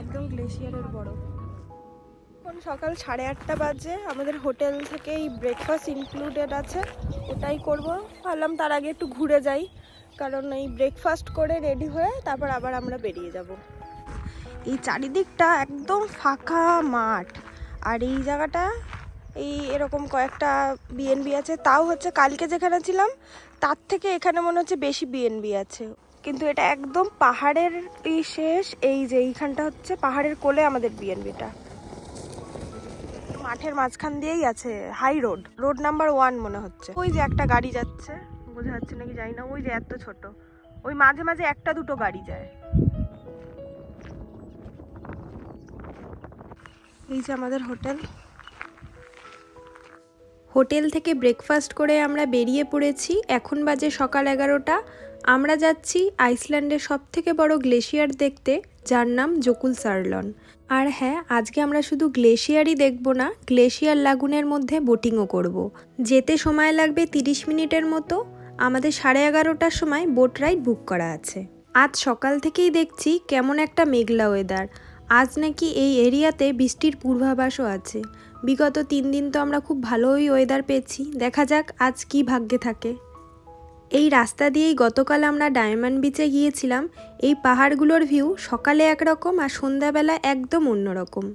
একদম গ্লেশিয়ারের বড় এখন সকাল সাড়ে আটটা বাজে, আমাদের হোটেল থেকেই ব্রেকফাস্ট ইনক্লুডেড আছে, ওটাই করব। ভাবলাম তার আগে একটু ঘুরে যাই, কারণ এই ব্রেকফাস্ট করে রেডি হয়ে তারপর আবার আমরা বেরিয়ে যাব। এই চারিদিকটা একদম ফাঁকা মাঠ, আর এই জায়গাটা এই এরকম কয়েকটা বিএনবি আছে। তাও হচ্ছে কালকে যেখানে ছিলাম, তার থেকে এখানে মনে হচ্ছে বেশি বিএনবি আছে। কিন্তু এটা একদম পাহাড়ের শেষ, এই যে এইখানটা হচ্ছে পাহাড়ের কোলে আমাদের বিএনবিটা মাঠের মাঝখান দিয়েই আছে high road road number one মনে হচ্ছে। ওই যে একটা গাড়ি যাচ্ছে, বোঝা যাচ্ছে নাকি জানি না, ওই যে এত ছোট। ওই মাঝে মাঝে একটা দুটো গাড়ি যায়। এই যে আমাদের হোটেল। হোটেল থেকে ব্রেকফাস্ট করে আমরা বেরিয়ে পড়েছি। এখন বাজে সকাল এগারোটা। আমরা যাচ্ছি আইসল্যান্ডের সব থেকে বড় গ্লেশিয়ার দেখতে, যার নাম জকুল সার্লন। আর হ্যাঁ আজকে আমরা শুধু গ্লেশিয়ারই দেখব না, গ্লেশিয়ার লাগুনের মধ্যে বোটিংও করব। যেতে সময় লাগবে তিরিশ মিনিটের মতো। আমাদের সাড়ে এগারোটার সময় বোট রাইড বুক করা আছে। আজ সকাল থেকেই দেখছি কেমন একটা মেঘলা ওয়েদার আজ নাকি এই এরিয়াতে বৃষ্টির পূর্বাভাসও আছে। বিগত তিন দিন তো আমরা খুব ভালোই ওয়েদার পেয়েছি। দেখা যাক আজ কি ভাগ্যে থাকে। এই রাস্তা দিয়েই গতকাল আমরা ডায়মন্ড বিচে গিয়েছিলাম। এই পাহাড়গুলোর ভিউ সকালে একরকম আর সন্ধ্যাবেলা একদম অন্যরকম।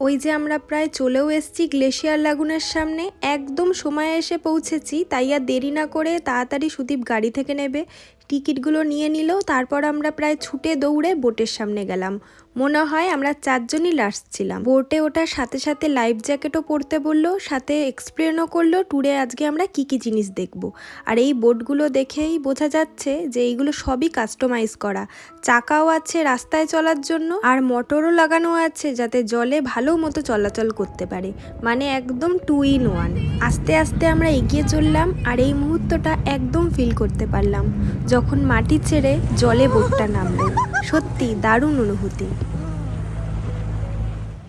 ওই যে আমরা প্রায় চলেও এসেছি গ্লেশিয়ার লাগুনের সামনে। একদম সময়ে এসে পৌঁছেছি, তাই আর দেরি না করে তাড়াতাড়ি সুদীপ গাড়ি থেকে নেবে। টিকিটগুলো নিয়ে নিল, তারপর আমরা প্রায় ছুটে দৌড়ে বোটের সামনে গেলাম। মনে হয় আমরা চারজনই লাস্ট ছিলাম। বোটে ওঠার সাথে সাথে লাইফ জ্যাকেটও পরতে বলল, সাথে এক্সপ্লেনও করল ট্যুরে আজকে আমরা কি কি জিনিস দেখব। আর এই বোটগুলো দেখেই বোঝা যাচ্ছে যে এইগুলো সবই কাস্টমাইজ করা। চাকাও আছে রাস্তায় চলার জন্য, আর মোটরও লাগানো আছে যাতে জলে ভালো মতো চলাচল করতে পারে। মানে একদম টু ইন ওয়ান আস্তে আস্তে আমরা এগিয়ে চললাম, আর এই মুহূর্তটা একদম ফিল করতে পারলাম, যখন মাটি ছেড়ে জলে বোটটা নামলো। সত্যি দারুণ অনুভূতি।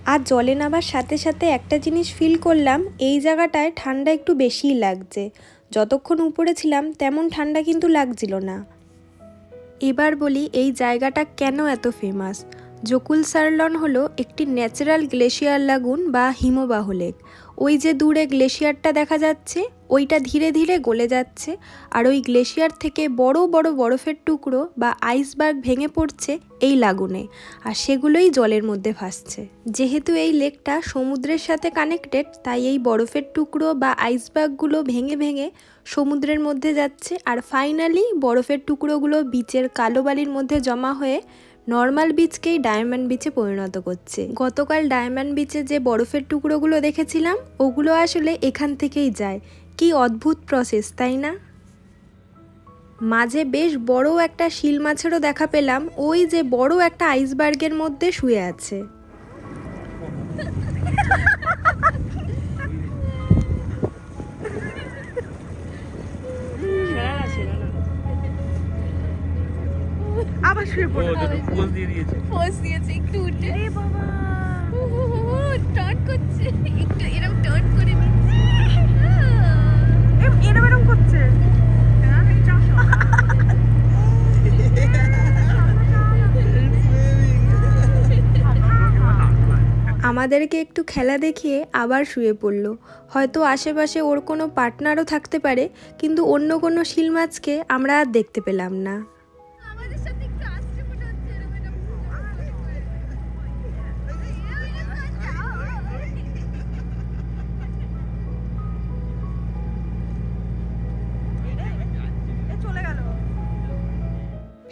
আর জলে নামার সাথে সাথে একটা জিনিস ফিল করলাম, এই জায়গাটায় ঠান্ডা একটু বেশিই লাগছে। যতক্ষণ উপরে ছিলাম, তেমন ঠান্ডা কিন্তু লাগছিল না। এবার বলি, এই জায়গাটা কেন এত ফেমাস জকুল সার্লন হলো একটি ন্যাচারাল গ্লেশিয়ার লাগুন বা হিমবাহ লেক ওই যে দূরে গ্লেশিয়ারটা দেখা যাচ্ছে, ওইটা ধীরে ধীরে গলে যাচ্ছে আর ওই গ্লেশিয়ার থেকে বড় বড় বরফের টুকরো বা আইসবার্গ ভেঙে পড়ছে এই লাগুনে আর সেগুলোই জলের মধ্যে ভাসছে। যেহেতু এই লেকটা সমুদ্রের সাথে কানেক্টেড, তাই এই বরফের টুকরো বা আইসবার্গগুলো ভেঙে ভেঙে সমুদ্রের মধ্যে যাচ্ছে আর ফাইনালি বরফের টুকরোগুলো বিচের কালো বালির মধ্যে জমা হয়ে নর্মাল বিচকেই ডায়মন্ড বিচে পরিণত করছে। গতকাল ডায়মন্ড বিচে যে বরফের টুকরোগুলো দেখেছিলাম, ওগুলো আসলে এখান থেকেই যায়। কি অদ্ভুত প্রসেস তাই না? মাঝে বেশ বড় একটা শিল মাছেরও দেখা পেলাম, ওই যে বড় একটা আইসবার্গের মধ্যে শুয়ে আছে। আবার শুয়ে ও পোজ দিয়ে দিয়েছে। পোজ দিয়েছে একটু উঠে। টার্ন করছে। একটু এরকম টার্ন করে নিচ্ছে এরম এরম করছে। আমাদেরকে একটু খেলা দেখিয়ে আবার শুয়ে পড়ল। হয়তো আশেপাশে ওর কোনো পার্টনারও থাকতে পারে কিন্তু অন্য কোনো শিল মাছকে আমরা আর দেখতে পেলাম না।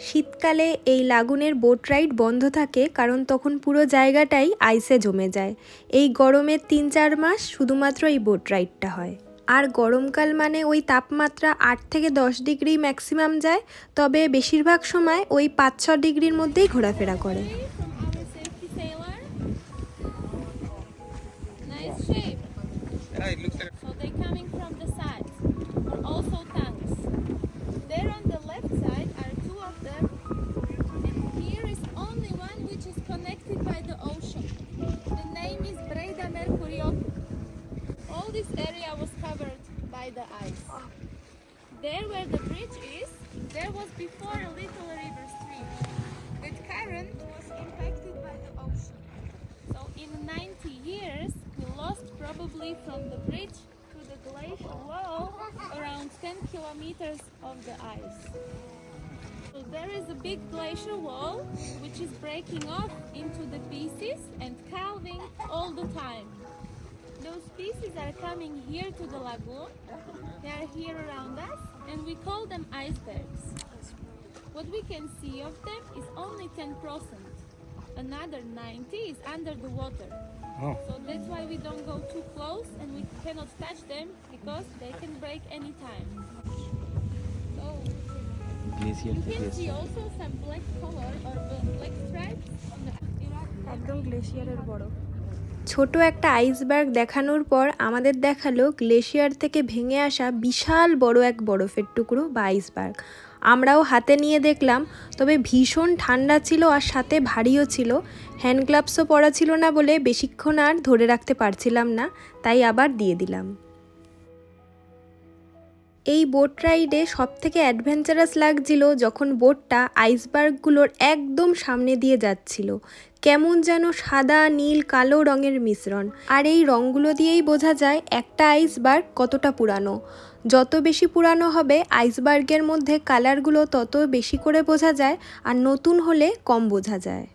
শীতকালে এই লাগুনের বোট রাইড বন্ধ থাকে কারণ তখন পুরো জায়গাটাই আইসে জমে যায়। এই গরমের তিন চার মাস শুধুমাত্র এই বোট রাইডটা হয়। আর গরমকাল মানে ওই তাপমাত্রা আট থেকে দশ ডিগ্রি ম্যাক্সিমাম যায়, তবে বেশিরভাগ সময় ওই পাঁচ ছ ডিগ্রির মধ্যেই ঘোরাফেরা করে। From the bridge to the glacial wall around 10 kilometers of the ice. So there is a big glacial wall which is breaking off into the pieces and calving all the time. Those pieces are coming here to the lagoon. They are here around us and we call them icebergs. What we can see of them is only 10%. Another 90 is under the water. Oh. So that's why we don't go too close and we cannot touch them because they can break anytime. So glacier you can see also some black color or uh, black stripes on the Iraq. একদম গ্লেশিয়ারের বড় ছোট একটা iceberg দেখানোর পর আমাদের দেখাল glacier থেকে ভেঙে আসা বিশাল বড় এক বরফের টুকরো বা আইসবার্গ আমরাও হাতে নিয়ে দেখলাম, তবে ভীষণ ঠান্ডা ছিল আর সাথে ভারীও ছিল। হ্যান্ড গ্লাভসও পরা ছিল না বলে বেশিক্ষণ আর ধরে রাখতে পারছিলাম না, তাই আবার দিয়ে দিলাম। এই বোট রাইডে সব থেকে অ্যাডভেঞ্চারাস লাগছিল যখন বোটটা আইসবার্গগুলোর একদম সামনে দিয়ে যাচ্ছিল। কেমন যেন সাদা, নীল, কালো রঙের মিশ্রণ। আর এই রঙগুলো দিয়েই বোঝা যায় একটা আইসবার্গ কতটা পুরানো। যত বেশি পুরানো হবে আইসবার্গের মধ্যে কালারগুলো তত বেশি করে বোঝা যায় আর নতুন হলে কম বোঝা যায়।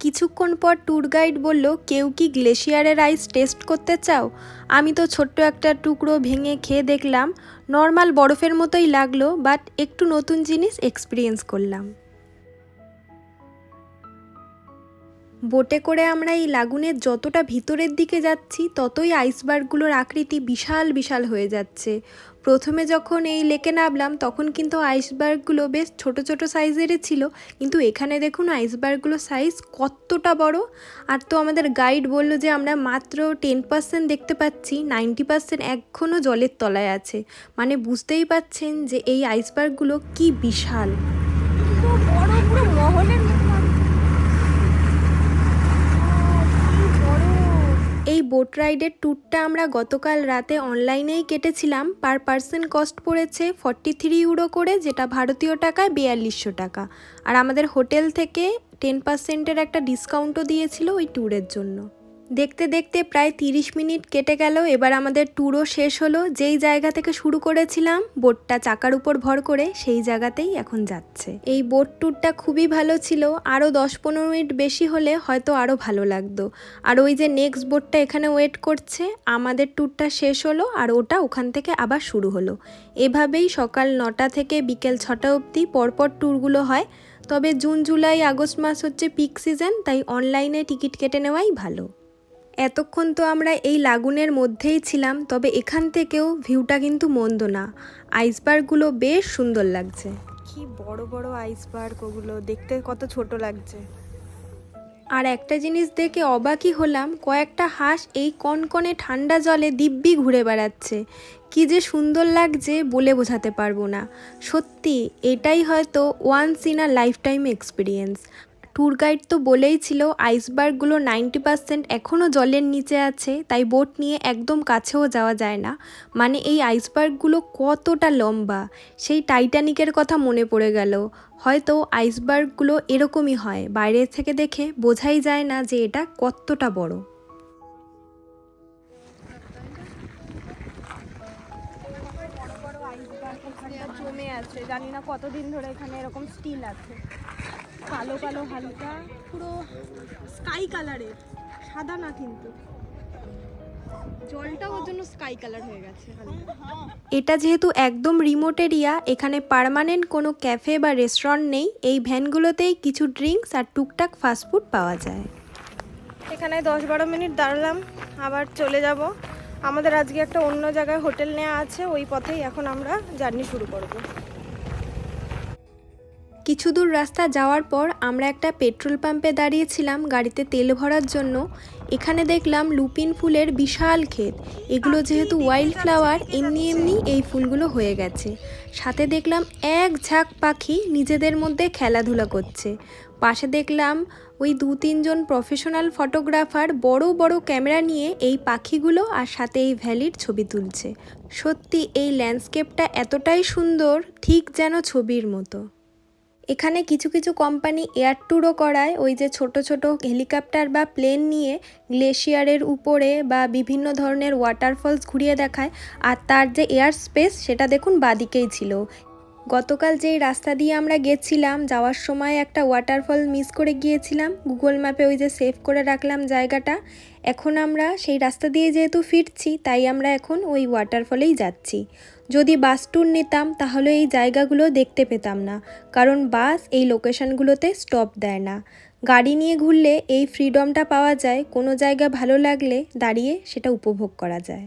কিছুক্ষণ পর ট্যুর গাইড বলল, কেউ কি গ্লেশিয়ারের আইস টেস্ট করতে চাও? আমি তো ছোট্ট একটা টুকরো ভেঙে খেয়ে দেখলাম, নর্মাল বরফের মতোই লাগল, বাট একটু নতুন জিনিস এক্সপিরিয়েন্স করলাম। বোটে করে আমরা এই লাগুনের যতটা ভিতরের দিকে যাচ্ছি, ততই আইসবার্গগুলোর আকৃতি বিশাল বিশাল হয়ে যাচ্ছে। প্রথমে যখন এই লেকে নামলাম, তখন কিন্তু আইসবার্গগুলো বেশ ছোট ছোট সাইজেরই ছিল। কিন্তু এখানে দেখুন আইসবার্গগুলোর সাইজ কতটা বড়। আর তো আমাদের গাইড বলল যে আমরা মাত্র টেন পার্সেন্ট দেখতে পাচ্ছি, নাইনটি পার্সেন্ট এখনও জলের তলায় আছে। মানে বুঝতেই পাচ্ছেন যে এই আইসবার্গগুলো কি বিশাল। বড় মহলের এই বোট রাইডের ট্যুরটা আমরা গতকাল রাতে অনলাইনেই কেটেছিলাম। পার পার্সন কস্ট পড়েছে ফর্টি থ্রি ইউরো করে, যেটা ভারতীয় টাকায় বিয়াল্লিশশো টাকা। আর আমাদের হোটেল থেকে টেন পার্সেন্টের একটা ডিসকাউন্টও দিয়েছিল ওই ট্যুরের জন্য। দেখতে দেখতে প্রায় তিরিশ মিনিট কেটে গেল, এবার আমাদের ট্যুরও শেষ হলো। যেই জায়গা থেকে শুরু করেছিলাম, বোটটা চাকার উপর ভর করে সেই জায়গাতেই এখন যাচ্ছে। এই বোট ট্যুরটা খুবই ভালো ছিল আরও দশ পনেরো মিনিট বেশি হলে হয়তো আরও ভালো লাগতো। আর ওই যে নেক্সট বোটটা এখানে ওয়েট করছে, আমাদের ট্যুরটা শেষ হলো আর ওটা ওখান থেকে আবার শুরু হলো। এভাবেই সকাল নটা থেকে বিকেল ছটা অবধি পরপর ট্যুরগুলো হয়। তবে জুন, জুলাই, আগস্ট মাস হচ্ছে পিক সিজন তাই অনলাইনে টিকিট কেটে নেওয়াই ভালো। এতক্ষণ তো আমরা এই লাগুনের মধ্যেই ছিলাম তবে এখান থেকেও ভিউটা কিন্তু মন্দ না। আইসবার্গগুলো বেশ সুন্দর লাগছে। কি বড় বড় আইসবার্গ ওগুলো দেখতে কত ছোট লাগছে। আর একটা জিনিস দেখে অবাকই হলাম কয়েকটা হাঁস এই কনকনে ঠান্ডা জলে দিব্যি ঘুরে বেড়াচ্ছে। কি যে সুন্দর লাগছে বলে বোঝাতে পারব না। সত্যি এটাই হয়তো once in a lifetime experience tour guide তো বলেই ছিল আইসবার্গগুলো নাইনটি পার্সেন্ট এখনও জলের নিচে আছে, তাই বোট নিয়ে একদম কাছেও যাওয়া যায় না। মানে এই আইসবার্গগুলো কতটা লম্বা, সেই টাইটানিকের কথা মনে পড়ে গেল। হয়তো আইসবার্গগুলো এরকমই হয়, বাইরে থেকে দেখে বোঝাই যায় না যে এটা কতটা বড়। জমে আছে, জানি না কতদিন ধরে এখানে এরকম স্টিল আছে। কালো কালো হালকা পুরো স্কাই কালারের সাদা না কিন্তু। জলটা ওর জন্য স্কাই কালার হয়ে গেছে এটা যেহেতু একদম রিমোট এরিয়া এখানে পার্মানেন্ট কোনো ক্যাফে বা রেস্টুরেন্ট নেই। এই ভ্যানগুলোতেই কিছু ড্রিঙ্কস আর টুকটাক ফাস্টফুড পাওয়া যায়। এখানে দশ বারো মিনিট দাঁড়ালাম আবার চলে যাব। আমাদের আজকে একটা অন্য জায়গায় হোটেল নেওয়া আছে ওই পথেই এখন আমরা জার্নি শুরু করব। কিছু দূর রাস্তা যাওয়ার পর আমরা একটা পেট্রোল পাম্পে দাঁড়িয়েছিলাম গাড়িতে তেল ভরার জন্য। এখানে দেখলাম লুপিন ফুলের বিশাল ক্ষেত। এগুলো যেহেতু ওয়াইল্ড ফ্লাওয়ার এমনি এমনি এই ফুলগুলো হয়ে গেছে। সাথে দেখলাম এক ঝাঁক পাখি নিজেদের মধ্যে খেলাধুলা করছে। পাশে দেখলাম ওই দু তিনজন প্রফেশনাল ফটোগ্রাফার বড় বড় ক্যামেরা নিয়ে এই পাখিগুলো আর সাথে এই ভ্যালির ছবি তুলছে। সত্যি এই ল্যান্ডস্কেপটা এতটাই সুন্দর, ঠিক যেন ছবির মতো। এখানে কিছু কিছু কোম্পানি এয়ার ট্যুরও করায়। ওই যে ছোট ছোট হেলিকপ্টার বা প্লেন নিয়ে গ্লেশিয়ারের উপরে বা বিভিন্ন ধরনের ওয়াটারফলস ঘুরিয়ে দেখায়। আর তার যে এয়ার স্পেস সেটা দেখুন বাদিকেই ছিল। গতকাল যেই রাস্তা দিয়ে আমরা গেছিলাম, যাওয়ার সময় একটা ওয়াটারফল মিস করে গিয়েছিলাম। গুগল ম্যাপে ওই যে সেভ করে রাখলাম জায়গাটা। এখন আমরা সেই রাস্তা দিয়ে যেহেতু ফিরছি, তাই আমরা এখন ওই ওয়াটারফলেই যাচ্ছি। যদি বাস ট্যুর নিতাম, তাহলে এই জায়গাগুলো দেখতে পেতাম না, কারণ বাস এই লোকেশনগুলোতে স্টপ দেয় না। গাড়ি নিয়ে ঘুরলে এই ফ্রিডমটা পাওয়া যায়, কোনো জায়গা ভালো লাগলে দাঁড়িয়ে সেটা উপভোগ করা যায়।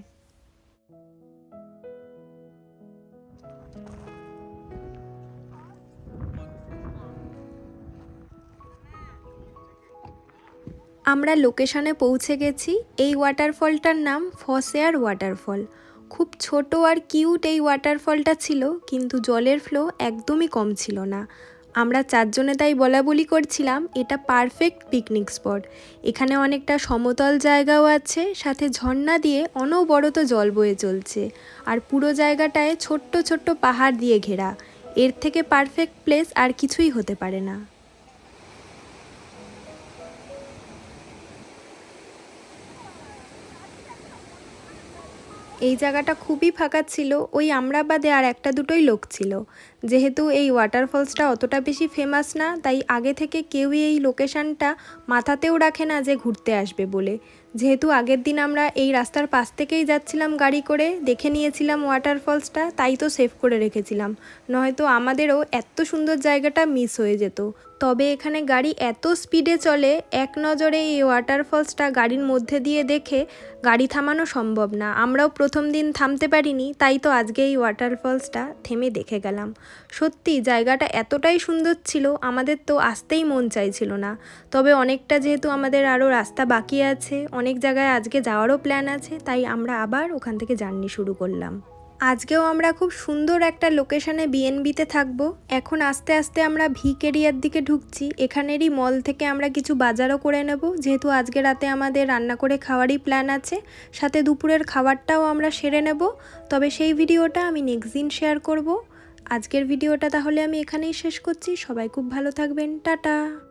আমরা লোকেশনে পৌঁছে গেছি, এই ওয়াটারফলটার নাম ফসেয়ার ওয়াটারফল খুব ছোট আর কিউট এই ওয়াটারফলটা ছিল, কিন্তু জলের ফ্লো একদমই কম ছিল না। আমরা চারজনে তাই বলা বলি করছিলাম, এটা পারফেক্ট পিকনিক স্পট এখানে অনেকটা সমতল জায়গাও আছে, সাথে ঝর্ণা দিয়ে অনবরত জল বয়ে চলছে। আর পুরো জায়গাটায় ছোট্ট ছোট্ট পাহাড় দিয়ে ঘেরা। এর থেকে পারফেক্ট প্লেস আর কিছুই হতে পারে না। এই জায়গাটা খুবই ফাঁকা ছিল, ওই আমরা বাদে আর একটা দুটোই লোক ছিল। যেহেতু এই ওয়াটারফলসটা অতটা বেশি ফেমাস না, তাই আগে থেকে কেউই এই লোকেশনটা মাথাতেও রাখে না যে ঘুরতে আসবে বলে। যেহেতু আগের দিন আমরা এই রাস্তার পাশ থেকেই যাচ্ছিলাম গাড়ি করে, দেখে নিয়েছিলাম ওয়াটারফলসটা তাই তো সেভ করে রেখেছিলাম। নয়তো আমাদেরও এত সুন্দর জায়গাটা মিস হয়ে যেত। তবে এখানে গাড়ি এত স্পিডে চলে, এক নজরে এই ওয়াটারফলসটা গাড়ির মধ্যে দিয়ে দেখে গাড়ি থামানো সম্ভব না। আমরাও প্রথম দিন থামতে পারিনি, তাই তো আজকে এই ওয়াটারফলসটা থেমে দেখে গেলাম। সত্যি, জায়গাটা এতটাই সুন্দর ছিল, আমাদের তো আসতেই মন চাইছিল না। তবে অনেকটা যেহেতু আমাদের আরও রাস্তা বাকি আছে, অনেক জায়গায় আজকে যাওয়ারও প্ল্যান আছে, তাই আমরা আবার ওখান থেকে জার্নি শুরু করলাম। আজকেও আমরা খুব সুন্দর একটা লোকেশনে বিএনবিতে থাকব। এখন আস্তে আস্তে আমরা ভিক এরিয়ার দিকে ঢুকছি। এখানেরই মল থেকে আমরা কিছু বাজারও করে নেব। যেহেতু আজকে রাতে আমাদের রান্না করে খাওয়ারই প্ল্যান আছে, সাথে দুপুরের খাবারটাও আমরা সেরে নেব। তবে সেই ভিডিওটা আমি নেক্সট দিন শেয়ার করব। আজকের ভিডিওটা তাহলে আমি এখানেই শেষ করছি। সবাই খুব ভালো থাকবেন। টাটা!